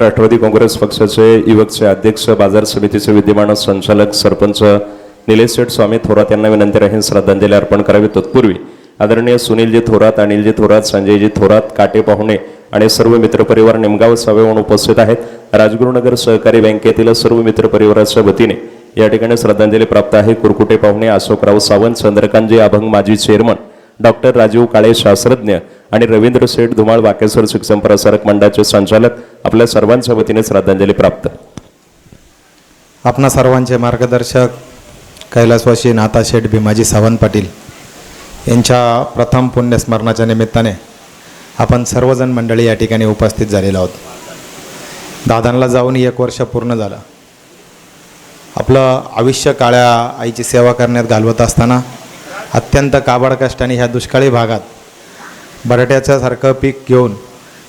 राष्ट्रवादी काँग्रेस पक्षाचे युवकचे अध्यक्ष बाजार समितीचे विद्यमान संचालक सरपंच निलेश शेठ स्वामी थोरात यांना विनंती राहील श्रद्धांजली अर्पण करावी. तत्पूर्वी आदरणीय सुनीलजी थोरात अनिलजी थोरात संजयजी थोरात काटे पाहुणे आणि सर्व मित्रपरिवार निमगाव सावे म्हणून उपस्थित आहेत. राजगुरुनगर सहकारी बँकेतील सर्व मित्रपरिवाराच्या वतीने या ठिकाणी श्रद्धांजली प्राप्त आहे. कुरकुटे पाहुणे अशोकराव सावंत चंद्रकांतजी अभंग माजी चेअरमन डॉक्टर राजीव काळे शास्त्रज्ञ आणि रवींद्र शेठ धुमाळ वाकेश्वर शिक्षण प्रसारक मंडळाचे संचालक आपल्या सर्वांच्या वतीने श्रद्धांजली प्राप्त. आपणा सर्वांचे मार्गदर्शक कैलासवासी नाथा शेठ भीमाजी सावंत पाटील यांच्या प्रथम पुण्यस्मरणाच्या निमित्ताने आपण सर्वजण मंडळी या ठिकाणी उपस्थित झालेलो आहोत. दादांना जाऊन एक वर्ष पूर्ण झालं. आपलं आयुष्य काळ्या आईची सेवा करण्यात घालवत असताना अत्यंत काबाड कष्टाने ह्या दुष्काळी भागात बटाट्याच्यासारखं पीक घेऊन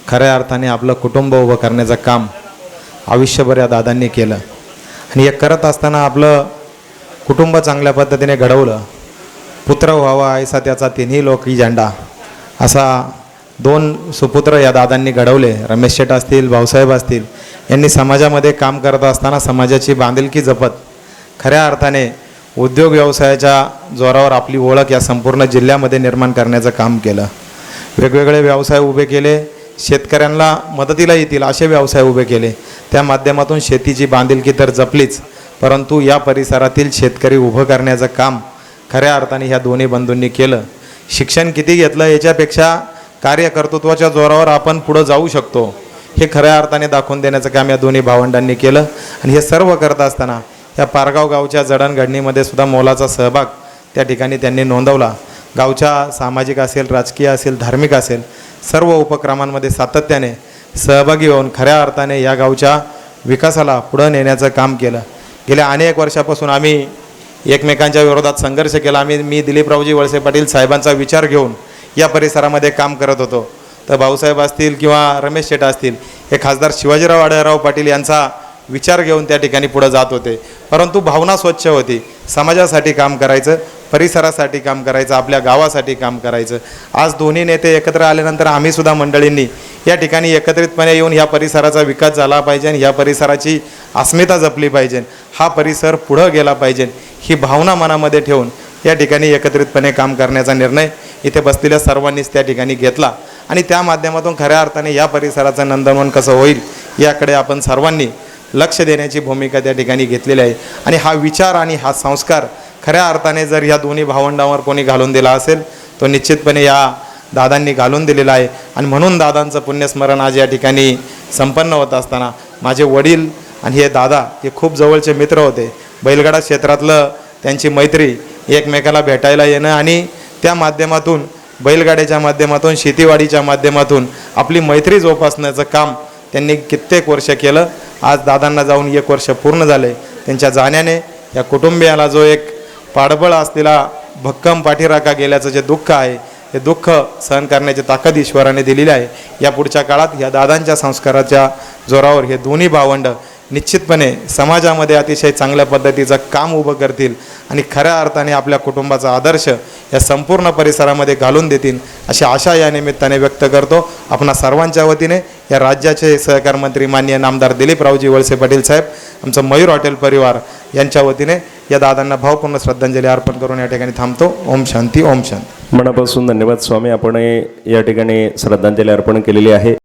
खऱ्या अर्थाने आपलं कुटुंब उभं करण्याचं काम आयुष्यभर या दादांनी केलं. आणि हे करत असताना आपलं कुटुंब चांगल्या पद्धतीने घडवलं. पुत्र व्हावा ऐसा त्याचा तिन्ही लोकी झेंडा असा दोन सुपुत्र या दादांनी घडवले. रमेश शेठ असतील भाऊसाहेब असतील यांनी समाजामध्ये काम करत असताना समाजाची बांधिलकी जपत खऱ्या अर्थाने उद्योग व्यवसायाच्या जोरावर आपली ओळख या संपूर्ण जिल्ह्यामध्ये निर्माण करण्याचं काम केलं. वेगवेगळे व्यवसाय उभे केले शेतकऱ्यांना मदतीला येतील असे व्यवसाय उभे केले. त्या माध्यमातून शेतीची बांधिलकी तर जपलीच परंतु या परिसरातील शेतकरी उभं करण्याचं काम खऱ्या अर्थाने ह्या दोन्ही बंधूंनी केलं. शिक्षण किती घेतलं याच्यापेक्षा कार्यकर्तृत्वाच्या जोरावर आपण पुढं जाऊ शकतो. हे खऱ्या अर्थाने दाखवून देण्याचं काम या दोन्ही भावंडांनी केलं. आणि हे सर्व करत असताना या पारगाव गावच्या जडणघडणीमध्ये सुद्धा मोलाचा सहभाग त्या ठिकाणी त्यांनी नोंदवला. गावच्या सामाजिक असेल राजकीय असेल धार्मिक असेल सर्व उपक्रमांमध्ये सातत्याने सहभागी होऊन खऱ्या अर्थाने या गावच्या विकासाला पुढं नेण्याचं काम केलं. गेल्या अनेक वर्षापासून आम्ही एकमेकांच्या विरोधात संघर्ष केला. आम्ही मी दिलीपरावजी वळसे पाटील साहेबांचा विचार घेऊन या परिसरामध्ये काम करत होतो. तर भाऊसाहेब असतील किंवा रमेश शेट असतील हे खासदार शिवाजीराव आढळराव पाटील यांचा विचार घेऊन त्या ठिकाणी पुढं जात होते. परंतु भावना स्वच्छ होती. समाजासाठी काम करायचं परिसरासाठी काम करायचं आपल्या गावासाठी काम करायचं. आज दोन्ही नेते एकत्र आल्यानंतर आम्हीसुद्धा मंडळींनी या ठिकाणी एकत्रितपणे येऊन ह्या परिसराचा विकास झाला पाहिजे आणि ह्या परिसराची अस्मिता जपली पाहिजे. हा परिसर पुढं गेला पाहिजे. ही भावना मनामध्ये ठेवून या ठिकाणी एकत्रितपणे काम करण्याचा निर्णय इथे बसलेल्या सर्वांनीच त्या ठिकाणी घेतला. आणि त्या माध्यमातून खऱ्या अर्थाने या परिसराचं नंदनवन कसं होईल याकडे आपण सर्वांनी लक्ष देण्याची भूमिका त्या ठिकाणी घेतलेली आहे. आणि हा विचार आणि हा संस्कार खऱ्या अर्थाने जर या दोन्ही भावंडांवर कोणी घालून दिला असेल तो निश्चितपणे या दादांनी घालून दिलेला आहे. आणि म्हणून दादांचं पुण्यस्मरण आज या ठिकाणी संपन्न होत असताना माझे वडील आणि हे दादा हे खूप जवळचे मित्र होते. बैलगाडा क्षेत्रातलं त्यांची मैत्री एकमेकाला भेटायला येणं आणि त्या माध्यमातून बैलगाड्याच्या माध्यमातून शेतीवाडीच्या माध्यमातून आपली मैत्री जोपासण्याचं काम त्यांनी कित्येक वर्ष केलं. आज दादांना जाऊन एक वर्ष पूर्ण झाले. त्यांच्या जाण्याने या कुटुंबियाला जो एक पाठबळ असलेला भक्कम पाठीराखा गेल्याचं जे दुःख आहे हे दुःख सहन करण्याची ताकद ईश्वराने दिलेली आहे. या पुढच्या काळात या दादांच्या संस्काराच्या जोरावर हे दोन्ही भावंड निश्चितपणे समाजामध्ये अतिशय चांगल्या पद्धतीचं काम उभं करतील आणि खऱ्या अर्थाने आपल्या कुटुंबाचा आदर्श या संपूर्ण परिसरामध्ये घालून देतील अशी आशा या निमित्ताने व्यक्त करतो. आपणा सर्वांच्या वतीने या राज्याचे सहकार मंत्री माननीय नामदार दिलीपरावजी वळसे पाटील साहेब आमचं मयूर हॉटेल परिवार यांच्या वतीने या दादांना भावपूर्ण श्रद्धांजली अर्पण करून या ठिकाणी थांबतो. ओम शांती ओम शांती. मनापासून धन्यवाद स्वामी. आपण या ठिकाणी श्रद्धांजली अर्पण केलेली आहे.